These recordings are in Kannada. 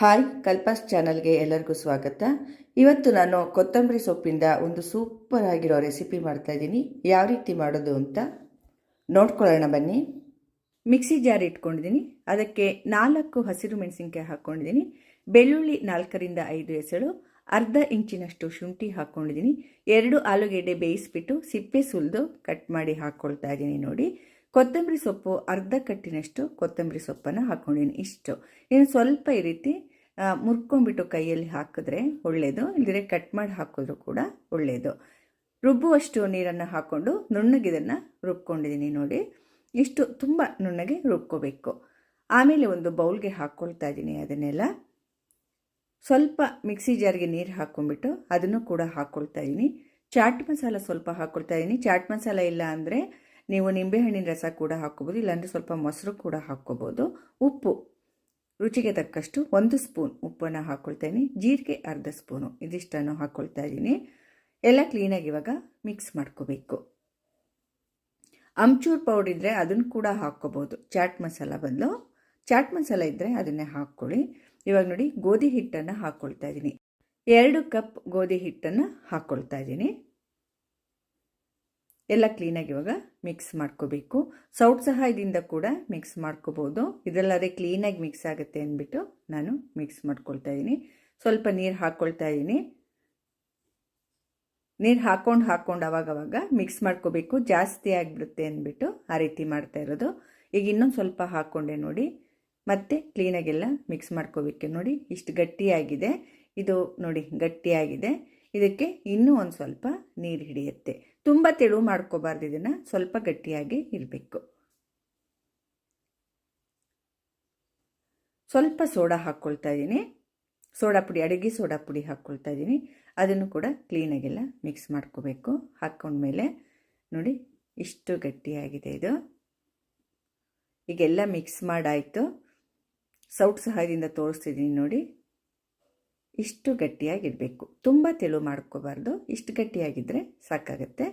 ಹಾಯ್ ಕಲ್ಪಾಸ್ ಚಾನಲ್ಗೆ ಎಲ್ಲರಿಗೂ ಸ್ವಾಗತ. ಇವತ್ತು ನಾನು ಕೊತ್ತಂಬರಿ ಸೊಪ್ಪಿಂದ ಒಂದು ಸೂಪರ್ ಆಗಿರೋ ರೆಸಿಪಿ ಮಾಡ್ತಾ ಇದ್ದೀನಿ. ಯಾವ ರೀತಿ ಮಾಡೋದು ಅಂತ ನೋಡ್ಕೊಳ್ಳೋಣ ಬನ್ನಿ. ಮಿಕ್ಸಿ ಜಾರ್ ಇಟ್ಕೊಂಡಿದ್ದೀನಿ. ಅದಕ್ಕೆ ನಾಲ್ಕು ಹಸಿರು ಮೆಣಸಿನ್ಕಾಯಿ ಹಾಕ್ಕೊಂಡಿದ್ದೀನಿ ಬೆಳ್ಳುಳ್ಳಿ ನಾಲ್ಕರಿಂದ ಐದು ಎಸಳು, ಅರ್ಧ ಇಂಚಿನಷ್ಟು ಶುಂಠಿ ಹಾಕ್ಕೊಂಡಿದ್ದೀನಿ ಎರಡು ಆಲೂಗೆಡ್ಡೆ ಬೇಯಿಸ್ಬಿಟ್ಟು ಸಿಪ್ಪೆ ಸುಲಿದು ಕಟ್ ಮಾಡಿ ಹಾಕ್ಕೊಳ್ತಾ ಇದ್ದೀನಿ ನೋಡಿ. ಕೊತ್ತಂಬರಿ ಸೊಪ್ಪು ಅರ್ಧ ಕಟ್ಟಿನಷ್ಟು ಕೊತ್ತಂಬರಿ ಸೊಪ್ಪನ್ನು ಹಾಕ್ಕೊಂಡಿನಿ ಇಷ್ಟು. ಇನ್ನು ಸ್ವಲ್ಪ ಈ ರೀತಿ ಮುರ್ಕೊಂಡ್ಬಿಟ್ಟು ಕೈಯಲ್ಲಿ ಹಾಕಿದ್ರೆ ಒಳ್ಳೆಯದು ಇಲ್ಲದ್ರೆ ಕಟ್ ಮಾಡಿ ಹಾಕಿದ್ರು ಕೂಡ ಒಳ್ಳೆಯದು ರುಬ್ಬುವಷ್ಟು ನೀರನ್ನು ಹಾಕ್ಕೊಂಡು ನುಣ್ಣಗಿದನ್ನು ರುಬ್ಕೊಂಡಿದ್ದೀನಿ ನೋಡಿ. ಇಷ್ಟು ತುಂಬ ನುಣ್ಣಗೆ ರುಬ್ಕೋಬೇಕು. ಆಮೇಲೆ ಒಂದು ಬೌಲ್ಗೆ ಹಾಕ್ಕೊಳ್ತಾ ಇದ್ದೀನಿ ಅದನ್ನೆಲ್ಲ. ಸ್ವಲ್ಪ ಮಿಕ್ಸಿ ಜಾರ್ಗೆ ನೀರು ಹಾಕ್ಕೊಂಡ್ಬಿಟ್ಟು ಅದನ್ನು ಕೂಡ ಹಾಕ್ಕೊಳ್ತಾ ಇದ್ದೀನಿ ಚಾಟ್ ಮಸಾಲ ಸ್ವಲ್ಪ ಹಾಕ್ಕೊಳ್ತಾ ಇದ್ದೀನಿ ಚಾಟ್ ಮಸಾಲ ಇಲ್ಲ ಅಂದರೆ ನೀವು ನಿಂಬೆಹಣ್ಣಿನ ರಸ ಕೂಡ ಹಾಕ್ಕೋಬೋದು, ಇಲ್ಲಾಂದರೆ ಸ್ವಲ್ಪ ಮೊಸರು ಕೂಡ ಹಾಕ್ಕೋಬೋದು. ಉಪ್ಪು, ರುಚಿಗೆ ತಕ್ಕಷ್ಟು ಒಂದು ಸ್ಪೂನ್ ಉಪ್ಪನ್ನು ಹಾಕ್ಕೊಳ್ತೇನೆ ಜೀರಿಗೆ ಅರ್ಧ ಸ್ಪೂನು ಇದಿಷ್ಟನ್ನು ಹಾಕ್ಕೊಳ್ತಾ ಇದ್ದೀನಿ. ಎಲ್ಲ ಕ್ಲೀನಾಗಿ ಇವಾಗ ಮಿಕ್ಸ್ ಮಾಡ್ಕೋಬೇಕು. ಅಮ್ಚೂರ್ ಪೌಡರ್ ಇದ್ದರೆ ಅದನ್ನು ಕೂಡ ಹಾಕ್ಕೋಬೋದು. ಚಾಟ್ ಮಸಾಲ ಬದಲು ಚಾಟ್ ಮಸಾಲ ಇದ್ದರೆ ಅದನ್ನೇ ಹಾಕ್ಕೊಳ್ಳಿ. ಇವಾಗ ನೋಡಿ, ಗೋಧಿ ಹಿಟ್ಟನ್ನು ಹಾಕ್ಕೊಳ್ತಾ ಇದ್ದೀನಿ. ಎರಡು ಕಪ್ ಗೋಧಿ ಹಿಟ್ಟನ್ನು ಹಾಕ್ಕೊಳ್ತಾ ಇದ್ದೀನಿ. ಎಲ್ಲ ಕ್ಲೀನಾಗಿ ಇವಾಗ ಮಿಕ್ಸ್ ಮಾಡ್ಕೋಬೇಕು. ಸೌಟ್ ಸಹಾಯದಿಂದ ಕೂಡ ಮಿಕ್ಸ್ ಮಾಡ್ಕೋಬೋದು. ಇದರಲ್ಲದೆ ಕ್ಲೀನಾಗಿ ಮಿಕ್ಸ್ ಆಗುತ್ತೆ ಅಂದ್ಬಿಟ್ಟು ನಾನು ಮಿಕ್ಸ್ ಮಾಡ್ಕೊಳ್ತಾ ಇದ್ದೀನಿ. ಸ್ವಲ್ಪ ನೀರು ಹಾಕ್ಕೊಳ್ತಾ ಇದ್ದೀನಿ. ನೀರು ಹಾಕ್ಕೊಂಡು ಹಾಕ್ಕೊಂಡು ಅವಾಗವಾಗ ಮಿಕ್ಸ್ ಮಾಡ್ಕೋಬೇಕು. ಜಾಸ್ತಿ ಆಗಿಬಿಡುತ್ತೆ ಅಂದ್ಬಿಟ್ಟು ಆ ರೀತಿ ಮಾಡ್ತಾ ಇರೋದು. ಈಗ ಇನ್ನೊಂದು ಸ್ವಲ್ಪ ಹಾಕ್ಕೊಂಡೆ ನೋಡಿ. ಮತ್ತೆ ಕ್ಲೀನಾಗೆಲ್ಲ ಮಿಕ್ಸ್ ಮಾಡ್ಕೋಬೇಕು ನೋಡಿ. ಇಷ್ಟು ಗಟ್ಟಿಯಾಗಿದೆ. ಇದು ನೋಡಿ ಗಟ್ಟಿಯಾಗಿದೆ. ಇದಕ್ಕೆ ಇನ್ನೂ ಒಂದು ಸ್ವಲ್ಪ ನೀರು ಹಿಡಿಯುತ್ತೆ. ತುಂಬ ತೆಳು ಮಾಡ್ಕೋಬಾರ್ದು ಇದನ್ನು, ಸ್ವಲ್ಪ ಗಟ್ಟಿಯಾಗಿ ಇರಬೇಕು. ಸ್ವಲ್ಪ ಸೋಡಾ ಹಾಕ್ಕೊಳ್ತಾ ಇದ್ದೀನಿ ಸೋಡಾ ಪುಡಿ, ಅಡುಗೆ ಸೋಡಾ ಪುಡಿ ಹಾಕ್ಕೊಳ್ತಾ ಇದ್ದೀನಿ ಅದನ್ನು ಕೂಡ ಕ್ಲೀನಾಗೆಲ್ಲ ಮಿಕ್ಸ್ ಮಾಡ್ಕೋಬೇಕು. ಹಾಕ್ಕೊಂಡ್ಮೇಲೆ ನೋಡಿ, ಇಷ್ಟು ಗಟ್ಟಿಯಾಗಿದೆ ಇದು. ಈಗೆಲ್ಲ ಮಿಕ್ಸ್ ಮಾಡಾಯಿತು. ಸೌಟ್ ಸಹಾಯದಿಂದ ತೋರಿಸ್ತಿದ್ದೀನಿ ನೋಡಿ. ಇಷ್ಟು ಗಟ್ಟಿಯಾಗಿರಬೇಕು. ತುಂಬ ತೆಳು ಮಾಡ್ಕೋಬಾರ್ದು. ಇಷ್ಟು ಗಟ್ಟಿಯಾಗಿದ್ದರೆ ಸಾಕಾಗುತ್ತೆ.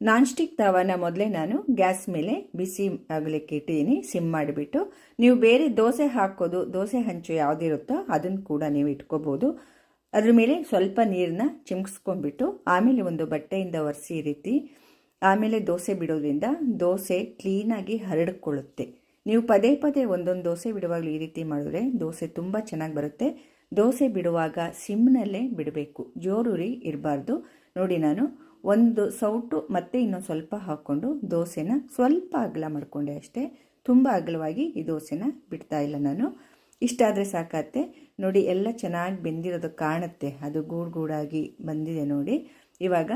ನಾನ್ ಸ್ಟಿಕ್ ತವಾನ ಮೊದಲೇ ನಾನು ಗ್ಯಾಸ್ ಮೇಲೆ ಬಿಸಿ ಆಗಲಿಕ್ಕೆ ಇಟ್ಟಿದ್ದೀನಿ ಸಿಮ್ ಮಾಡಿಬಿಟ್ಟು ನೀವು ಬೇರೆ ದೋಸೆ ಹಾಕೋದು, ದೋಸೆ ಹಂಚು ಯಾವುದಿರುತ್ತೋ ಅದನ್ನು ಕೂಡ ನೀವು ಇಟ್ಕೋಬೋದು. ಅದ್ರ ಮೇಲೆ ಸ್ವಲ್ಪ ನೀರನ್ನ ಚಿಮ್ಸ್ಕೊಂಡ್ಬಿಟ್ಟು ಆಮೇಲೆ ಒಂದು ಬಟ್ಟೆಯಿಂದ ಒರೆಸಿ ರೀತಿ ಆಮೇಲೆ ದೋಸೆ ಬಿಡೋದ್ರಿಂದ ದೋಸೆ ಕ್ಲೀನಾಗಿ ಹರಡ್ಕೊಳ್ಳುತ್ತೆ. ನೀವು ಪದೇ ಪದೇ ಒಂದೊಂದು ದೋಸೆ ಬಿಡುವಾಗಲೂ ಈ ರೀತಿ ಮಾಡಿದ್ರೆ ದೋಸೆ ತುಂಬ ಚೆನ್ನಾಗಿ ಬರುತ್ತೆ. ದೋಸೆ ಬಿಡುವಾಗ ಸಿಮ್ನಲ್ಲೇ ಬಿಡಬೇಕು. ಜೋರುರಿ ಇರಬಾರ್ದು. ನೋಡಿ ನಾನು ಒಂದು ಸೌಟು ಮತ್ತೆ ಇನ್ನೊಂದು ಸ್ವಲ್ಪ ಹಾಕ್ಕೊಂಡು ದೋಸೆನ ಸ್ವಲ್ಪ ಅಗಲ ಮಾಡಿಕೊಂಡೆ ಅಷ್ಟೇ. ತುಂಬ ಅಗಲವಾಗಿ ಈ ದೋಸೆನ ಬಿಡ್ತಾ ಇಲ್ಲ ನಾನು. ಇಷ್ಟಾದರೆ ಸಾಕತ್ತೆ. ನೋಡಿ ಎಲ್ಲ ಚೆನ್ನಾಗಿ ಬೆಂದಿರೋದು ಕಾಣುತ್ತೆ. ಅದು ಗೂಡು ಗೂಡಾಗಿ ಬಂದಿದೆ ನೋಡಿ. ಇವಾಗ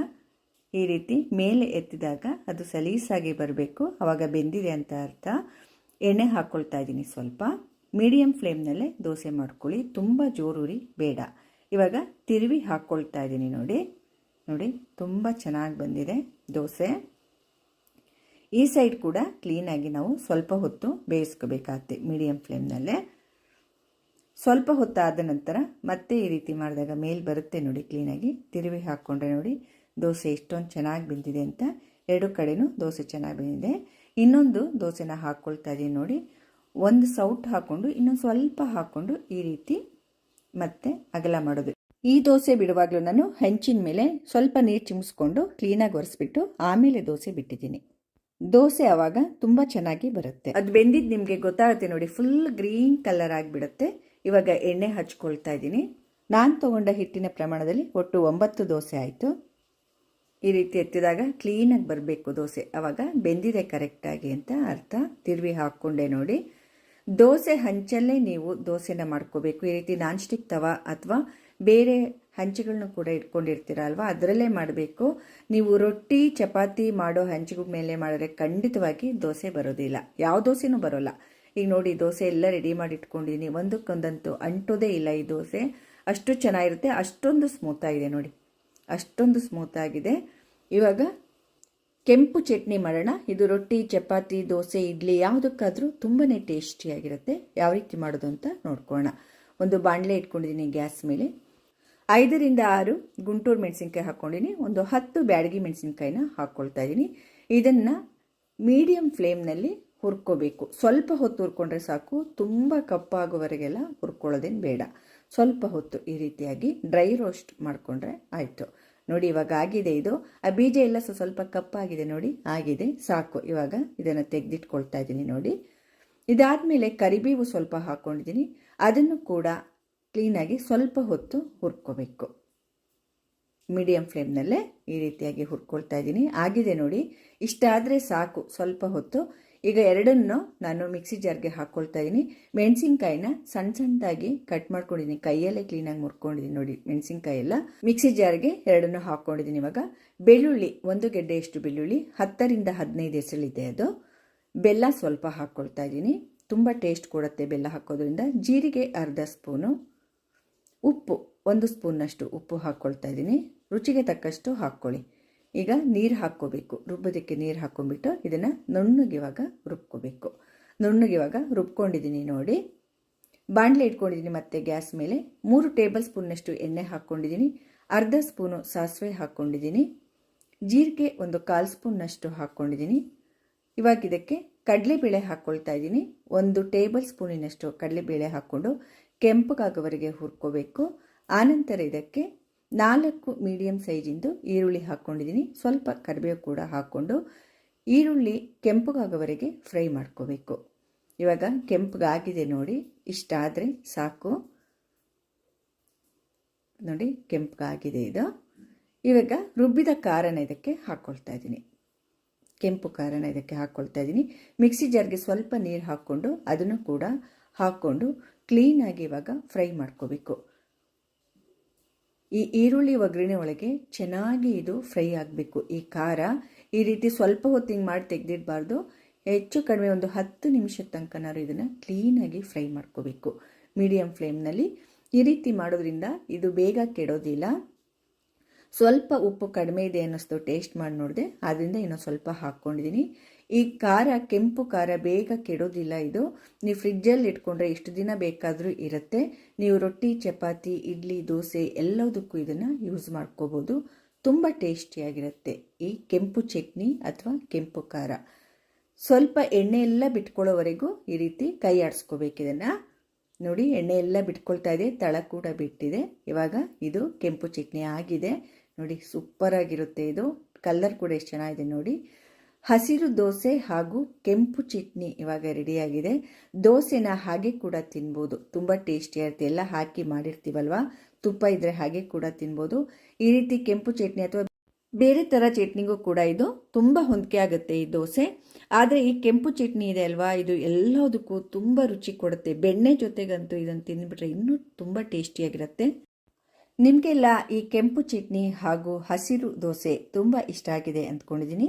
ಈ ರೀತಿ ಮೇಲೆ ಎತ್ತಿದಾಗ ಅದು ಸಲೀಸಾಗಿ ಬರಬೇಕು. ಆವಾಗ ಬೆಂದಿದೆ ಅಂತ ಅರ್ಥ. ಎಣ್ಣೆ ಹಾಕ್ಕೊಳ್ತಾ ಇದ್ದೀನಿ ಸ್ವಲ್ಪ. ಮೀಡಿಯಮ್ ಫ್ಲೇಮ್ನಲ್ಲೇ ದೋಸೆ ಮಾಡ್ಕೊಳ್ಳಿ. ತುಂಬ ಜೋರುರಿ, ಬೇಡ. ಇವಾಗ ತಿರುವಿ ಹಾಕ್ಕೊಳ್ತಾ ಇದ್ದೀನಿ ನೋಡಿ. ನೋಡಿ, ತುಂಬ ಚೆನ್ನಾಗಿ ಬಂದಿದೆ ದೋಸೆ. ಈ ಸೈಡ್ ಕೂಡ ಕ್ಲೀನಾಗಿ ನಾವು ಸ್ವಲ್ಪ ಹೊತ್ತು ಬೇಯಿಸ್ಕೋಬೇಕಾಗತ್ತೆ ಮೀಡಿಯಮ್ ಫ್ಲೇಮ್ನಲ್ಲೇ. ಸ್ವಲ್ಪ ಹೊತ್ತಾದ ನಂತರ ಮತ್ತೆ ಈ ರೀತಿ ಮಾಡಿದಾಗ ಮೇಲೆ ಬರುತ್ತೆ ನೋಡಿ ಕ್ಲೀನಾಗಿ ತಿರುವಿ ಹಾಕ್ಕೊಂಡ್ರೆ ನೋಡಿ ದೋಸೆ ಎಷ್ಟೊಂದು ಚೆನ್ನಾಗಿ ಬೆಂದಿದೆ ಅಂತ ಎರಡು ಕಡೆನೂ ದೋಸೆ ಚೆನ್ನಾಗಿ ಬೆಂದಿದೆ. ಇನ್ನೊಂದು ದೋಸೆನ ಹಾಕ್ಕೊಳ್ತಾ ಇದ್ದೀನಿ ನೋಡಿ. ಒಂದು ಸೌಟ್ ಹಾಕ್ಕೊಂಡು ಇನ್ನೊಂದು ಸ್ವಲ್ಪ ಹಾಕ್ಕೊಂಡು ಈ ರೀತಿ ಮತ್ತೆ ಅಗಲ ಮಾಡೋದು. ಈ ದೋಸೆ ಬಿಡುವಾಗಲೂ ನಾನು ಹೆಂಚಿನ ಮೇಲೆ ಸ್ವಲ್ಪ ನೀರು ಚಿಮ್ಮಿಸ್ಕೊಂಡು ಕ್ಲೀನಾಗಿ ಒರೆಸ್ಬಿಟ್ಟು ಆಮೇಲೆ ದೋಸೆ ಬಿಟ್ಟಿದ್ದೀನಿ. ದೋಸೆ ಆವಾಗ ತುಂಬ ಚೆನ್ನಾಗಿ ಬರುತ್ತೆ. ಅದು ಬೆಂದಿದ್ದು ನಿಮಗೆ ಗೊತ್ತಾಗುತ್ತೆ ನೋಡಿ ಫುಲ್ ಗ್ರೀನ್ ಕಲರ್ ಆಗಿಬಿಡುತ್ತೆ. ಇವಾಗ ಎಣ್ಣೆ ಹಚ್ಕೊಳ್ತಾ ಇದ್ದೀನಿ. ನಾನು ತೊಗೊಂಡ ಹಿಟ್ಟಿನ ಪ್ರಮಾಣದಲ್ಲಿ ಒಟ್ಟು ಒಂಬತ್ತು ದೋಸೆ ಆಯಿತು. ಈ ರೀತಿ ಎತ್ತಿದಾಗ ಕ್ಲೀನಾಗಿ ಬರಬೇಕು ದೋಸೆ. ಆವಾಗ ಬೆಂದಿದೆ ಕರೆಕ್ಟಾಗಿ ಅಂತ ಅರ್ಥ. ತಿರುವಿ ಹಾಕ್ಕೊಂಡೆ ನೋಡಿ. ದೋಸೆ ಹಂಚಲ್ಲೇ ನೀವು ದೋಸೆನ ಮಾಡ್ಕೋಬೇಕು. ಈ ರೀತಿ ನಾನ್ ಸ್ಟಿಕ್ ತವ ಅಥವಾ ಬೇರೆ ಹಂಚುಗಳನ್ನ ಕೂಡ ಇಟ್ಕೊಂಡಿರ್ತೀರ ಅಲ್ವಾ ಅದರಲ್ಲೇ ಮಾಡಬೇಕು. ನೀವು ರೊಟ್ಟಿ, ಚಪಾತಿ ಮಾಡೋ ಹಂಚಿಗಳ ಮೇಲೆ ಮಾಡಿದ್ರೆ ಖಂಡಿತವಾಗಿ ದೋಸೆ ಬರೋದಿಲ್ಲ. ಯಾವ ದೋಸೆನೂ ಬರೋಲ್ಲ. ಈಗ ನೋಡಿ, ದೋಸೆ ಎಲ್ಲ ರೆಡಿ ಮಾಡಿ ಇಟ್ಕೊಂಡಿದ್ದೀನಿ ಒಂದಕ್ಕೊಂದಂತೂ ಅಂಟೋದೇ ಇಲ್ಲ ಈ ದೋಸೆ. ಅಷ್ಟು ಚೆನ್ನಾಗಿರುತ್ತೆ. ಅಷ್ಟೊಂದು ಸ್ಮೂತಾಗಿದೆ ನೋಡಿ. ಅಷ್ಟೊಂದು ಸ್ಮೂತಾಗಿದೆ ಇವಾಗ ಕೆಂಪು ಚಟ್ನಿ ಮಾಡೋಣ. ಇದು ರೊಟ್ಟಿ, ಚಪಾತಿ, ದೋಸೆ, ಇಡ್ಲಿ ಯಾವುದಕ್ಕಾದರೂ ತುಂಬಾ ಟೇಸ್ಟಿಯಾಗಿರುತ್ತೆ. ಯಾವ ರೀತಿ ಮಾಡೋದು ಅಂತ ನೋಡ್ಕೊಳ್ಳೋಣ. ಒಂದು ಬಾಣಲೆ ಇಟ್ಕೊಂಡಿದ್ದೀನಿ ಗ್ಯಾಸ್ ಮೇಲೆ. ಐದರಿಂದ ಆರು ಗುಂಟೂರು ಮೆಣಸಿನ್ಕಾಯಿ ಹಾಕ್ಕೊಂಡಿನಿ ಒಂದು ಹತ್ತು ಬ್ಯಾಡಗಿ ಮೆಣಸಿನ್ಕಾಯಿನ ಹಾಕ್ಕೊಳ್ತಾ ಇದ್ದೀನಿ. ಇದನ್ನು ಮೀಡಿಯಮ್ ಫ್ಲೇಮ್ನಲ್ಲಿ ಹುರ್ಕೋಬೇಕು. ಸ್ವಲ್ಪ ಹೊತ್ತು ಹುರ್ಕೊಂಡ್ರೆ ಸಾಕು. ತುಂಬ ಕಪ್ಪಾಗುವವರೆಗೆಲ್ಲ ಹುರ್ಕೊಳ್ಳೋದೇನು ಬೇಡ. ಸ್ವಲ್ಪ ಹೊತ್ತು ಈ ರೀತಿಯಾಗಿ ಡ್ರೈ ರೋಸ್ಟ್ ಮಾಡಿಕೊಂಡ್ರೆ ಆಯಿತು. ನೋಡಿ, ಇವಾಗ ಆಗಿದೆ ಇದು. ಆ ಬೀಜ ಎಲ್ಲ ಸ್ವಲ್ಪ ಕಪ್ಪಾಗಿದೆ ನೋಡಿ, ಆಗಿದೆ, ಸಾಕು. ಇವಾಗ ಇದನ್ನು ತೆಗೆದಿಟ್ಕೊಳ್ತಾ ಇದ್ದೀನಿ ನೋಡಿ. ಇದಾದಮೇಲೆ ಕರಿಬೇವು ಸ್ವಲ್ಪ ಹಾಕ್ಕೊಂಡಿದ್ದೀನಿ ಅದನ್ನು ಕೂಡ ಕ್ಲೀನಾಗಿ ಸ್ವಲ್ಪ ಹೊತ್ತು ಹುರ್ಕೋಬೇಕು. ಮೀಡಿಯಮ್ ಫ್ಲೇಮ್ನಲ್ಲೇ ಈ ರೀತಿಯಾಗಿ ಹುರ್ಕೊಳ್ತಾ ಇದ್ದೀನಿ. ಆಗಿದೆ ನೋಡಿ. ಇಷ್ಟಾದರೆ ಸಾಕು, ಸ್ವಲ್ಪ ಹೊತ್ತು. ಈಗ ಎರಡನ್ನು ನಾನು ಮಿಕ್ಸಿ ಜಾರ್ಗೆ ಹಾಕ್ಕೊಳ್ತಾ ಇದ್ದೀನಿ ಮೆಣಸಿನ್ಕಾಯಿನ ಸಣ್ಣ ಸಣ್ಣದಾಗಿ ಕಟ್ ಮಾಡ್ಕೊಂಡಿದ್ದೀನಿ ಕೈಯಲ್ಲೇ ಕ್ಲೀನಾಗಿ ಮುರ್ಕೊಂಡಿದ್ದೀನಿ ನೋಡಿ ಮೆಣಸಿನ್ಕಾಯಿ ಎಲ್ಲ. ಮಿಕ್ಸಿ ಜಾರ್ಗೆ ಎರಡನ್ನು ಹಾಕ್ಕೊಂಡಿದ್ದೀನಿ ಇವಾಗ. ಬೆಳ್ಳುಳ್ಳಿ, ಒಂದು ಗೆಡ್ಡೆಯಷ್ಟು ಬೆಳ್ಳುಳ್ಳಿ, ಹತ್ತರಿಂದ ಹದಿನೈದು ಹೆಸರಿದೆ ಅದು. ಬೆಲ್ಲ ಸ್ವಲ್ಪ ಹಾಕ್ಕೊಳ್ತಾ ಇದ್ದೀನಿ ತುಂಬ ಟೇಸ್ಟ್ ಕೊಡುತ್ತೆ ಬೆಲ್ಲ ಹಾಕೋದ್ರಿಂದ. ಜೀರಿಗೆ ಅರ್ಧ ಸ್ಪೂನು. ಉಪ್ಪು, ಒಂದು ಸ್ಪೂನ್ನಷ್ಟು ಉಪ್ಪು ಹಾಕ್ಕೊಳ್ತಾ ಇದ್ದೀನಿ ರುಚಿಗೆ ತಕ್ಕಷ್ಟು ಹಾಕ್ಕೊಳ್ಳಿ. ಈಗ ನೀರು ಹಾಕ್ಕೋಬೇಕು. ರುಬ್ಬೋದಕ್ಕೆ ನೀರು ಹಾಕ್ಕೊಂಡ್ಬಿಟ್ಟು ಇದನ್ನು ನುಣ್ಣಗಿವಾಗ ರುಬ್ಕೋಬೇಕು. ನುಣ್ಣಗಿವಾಗ ರುಬ್ಕೊಂಡಿದ್ದೀನಿ ನೋಡಿ. ಬಾಣಲೆ ಇಟ್ಕೊಂಡಿದ್ದೀನಿ ಮತ್ತೆ ಗ್ಯಾಸ್ ಮೇಲೆ. ಮೂರು ಟೇಬಲ್ ಸ್ಪೂನ್ನಷ್ಟು ಎಣ್ಣೆ ಹಾಕ್ಕೊಂಡಿದ್ದೀನಿ ಅರ್ಧ ಸ್ಪೂನು ಸಾಸಿವೆ ಹಾಕ್ಕೊಂಡಿದ್ದೀನಿ ಜೀರಿಗೆ ಒಂದು ಕಾಲು ಸ್ಪೂನ್ನಷ್ಟು ಹಾಕ್ಕೊಂಡಿದ್ದೀನಿ ಇವಾಗ ಇದಕ್ಕೆ ಕಡಲೆಬೇಳೆ ಹಾಕ್ಕೊಳ್ತಾ ಇದ್ದೀನಿ ಒಂದು ಟೇಬಲ್ ಸ್ಪೂನಿನಷ್ಟು ಕಡಲೆಬೇಳೆ ಹಾಕ್ಕೊಂಡು ಕೆಂಪಗಾಗೋವರೆಗೆ ಹುರ್ಕೋಬೇಕು. ಆನಂತರ ಇದಕ್ಕೆ ನಾಲ್ಕು ಮೀಡಿಯಮ್ ಸೈಜಿಂದು ಈರುಳ್ಳಿ ಹಾಕ್ಕೊಂಡಿದ್ದೀನಿ. ಸ್ವಲ್ಪ ಕರಿಬೇವು ಕೂಡ ಹಾಕ್ಕೊಂಡು ಈರುಳ್ಳಿ ಕೆಂಪಗಾಗೋವರೆಗೆ ಫ್ರೈ ಮಾಡ್ಕೋಬೇಕು. ಇವಾಗ ಕೆಂಪಗಾಗಿದೆ ನೋಡಿ ಇಷ್ಟಾದರೆ ಸಾಕು. ನೋಡಿ, ಕೆಂಪಗಾಗಿದೆ ಇದು. ಇವಾಗ ರುಬ್ಬಿದ ಖಾರನ ಇದಕ್ಕೆ ಹಾಕ್ಕೊಳ್ತಾ ಇದ್ದೀನಿ. ಕೆಂಪು ಖಾರನ ಇದಕ್ಕೆ ಹಾಕ್ಕೊಳ್ತಾ ಇದ್ದೀನಿ. ಮಿಕ್ಸಿ ಜಾರ್ಗೆ ಸ್ವಲ್ಪ ನೀರು ಹಾಕ್ಕೊಂಡು ಅದನ್ನು ಕೂಡ ಹಾಕ್ಕೊಂಡು ಕ್ಲೀನಾಗಿ ಇವಾಗ ಫ್ರೈ ಮಾಡ್ಕೋಬೇಕು. ಈ ಈರುಳ್ಳಿ ಒಗ್ಗರಣೆ ಒಳಗೆ ಚೆನ್ನಾಗಿ ಇದು ಫ್ರೈ ಆಗಬೇಕು. ಈ ಖಾರ ಈ ರೀತಿ ಸ್ವಲ್ಪ ಹೊತ್ತು ಹಿಂಗೆ ಮಾಡಿ ತೆಗೆದಿಡಬಾರ್ದು. ಹೆಚ್ಚು ಕಡಿಮೆ ಒಂದು ಹತ್ತು ನಿಮಿಷದ ತನಕನಾರು ಇದನ್ನು ಕ್ಲೀನಾಗಿ ಫ್ರೈ ಮಾಡ್ಕೋಬೇಕು. ಮೀಡಿಯಮ್ ಫ್ಲೇಮ್ನಲ್ಲಿ ಈ ರೀತಿ ಮಾಡೋದ್ರಿಂದ ಇದು ಬೇಗ ಕೆಡೋದಿಲ್ಲ. ಸ್ವಲ್ಪ ಉಪ್ಪು ಕಡಿಮೆ ಇದೆ ಅನ್ನಿಸ್ತು ಟೇಸ್ಟ್ ಮಾಡಿ ನೋಡಿದೆ ಆದ್ದರಿಂದ ಇನ್ನೊಂದು ಸ್ವಲ್ಪ ಹಾಕ್ಕೊಂಡಿದ್ದೀನಿ. ಈ ಖಾರ, ಕೆಂಪು ಖಾರ ಬೇಗ ಕೆಡೋದಿಲ್ಲ ಇದು. ನೀವು ಫ್ರಿಜ್ಜಲ್ಲಿ ಇಟ್ಕೊಂಡ್ರೆ ಎಷ್ಟು ದಿನ ಬೇಕಾದರೂ ಇರುತ್ತೆ. ನೀವು ರೊಟ್ಟಿ, ಚಪಾತಿ, ಇಡ್ಲಿ, ದೋಸೆ ಎಲ್ಲದಕ್ಕೂ ಇದನ್ನು ಯೂಸ್ ಮಾಡ್ಕೋಬೋದು. ತುಂಬ ಟೇಸ್ಟಿಯಾಗಿರುತ್ತೆ. ಈ ಕೆಂಪು ಚಟ್ನಿ ಅಥವಾ ಕೆಂಪು ಖಾರ. ಸ್ವಲ್ಪ ಎಣ್ಣೆ ಎಲ್ಲ ಬಿಟ್ಕೊಳ್ಳೋವರೆಗೂ ಈ ರೀತಿ ಕೈ ಆಡಿಸ್ಕೋಬೇಕು ಇದನ್ನು. ನೋಡಿ, ಎಣ್ಣೆ ಎಲ್ಲ ಬಿಟ್ಕೊಳ್ತಾ ಇದೆ, ತಳ ಕೂಡ ಬಿಟ್ಟಿದೆ. ಇವಾಗ ಇದು ಕೆಂಪು ಚಟ್ನಿ ಆಗಿದೆ. ನೋಡಿ, ಸೂಪರಾಗಿರುತ್ತೆ ಇದು. ಕಲರ್ ಕೂಡ ಎಷ್ಟು ಚೆನ್ನಾಗಿದೆ ನೋಡಿ. ಹಸಿರು ದೋಸೆ ಹಾಗೂ ಕೆಂಪು ಚಟ್ನಿ ಇವಾಗ ರೆಡಿಯಾಗಿದೆ. ದೋಸೆನ ಹಾಗೆ ಕೂಡ ತಿನ್ಬೋದು. ತುಂಬ ಟೇಸ್ಟಿಯಾಗಿರುತ್ತೆ ಎಲ್ಲ ಹಾಕಿ ಮಾಡಿರ್ತೀವಲ್ವ? ತುಪ್ಪ ಇದ್ದರೆ ಹಾಗೆ ಕೂಡ ತಿನ್ಬೋದು. ಈ ರೀತಿ ಕೆಂಪು ಚಟ್ನಿ ಅಥವಾ ಬೇರೆ ಥರ ಚಟ್ನಿಗೂ ಕೂಡ ಇದು ತುಂಬ ಹೊಂದಿಕೆ ಆಗುತ್ತೆ ಈ ದೋಸೆ. ಆದರೆ ಈ ಕೆಂಪು ಚಟ್ನಿ ಇದೆ ಅಲ್ವಾ? ಇದು ಎಲ್ಲದಕ್ಕೂ ತುಂಬ ರುಚಿ ಕೊಡುತ್ತೆ. ಬೆಣ್ಣೆ ಜೊತೆಗಂತೂ ಇದನ್ನು ತಿಂದುಬಿಟ್ರೆ ಇನ್ನೂ ತುಂಬ ಟೇಸ್ಟಿಯಾಗಿರುತ್ತೆ. ನಿಮಗೆಲ್ಲ ಈ ಕೆಂಪು ಚಟ್ನಿ ಹಾಗೂ ಹಸಿರು ದೋಸೆ ತುಂಬ ಇಷ್ಟ ಆಗಿದೆ ಅಂದ್ಕೊಂಡಿದ್ದೀನಿ.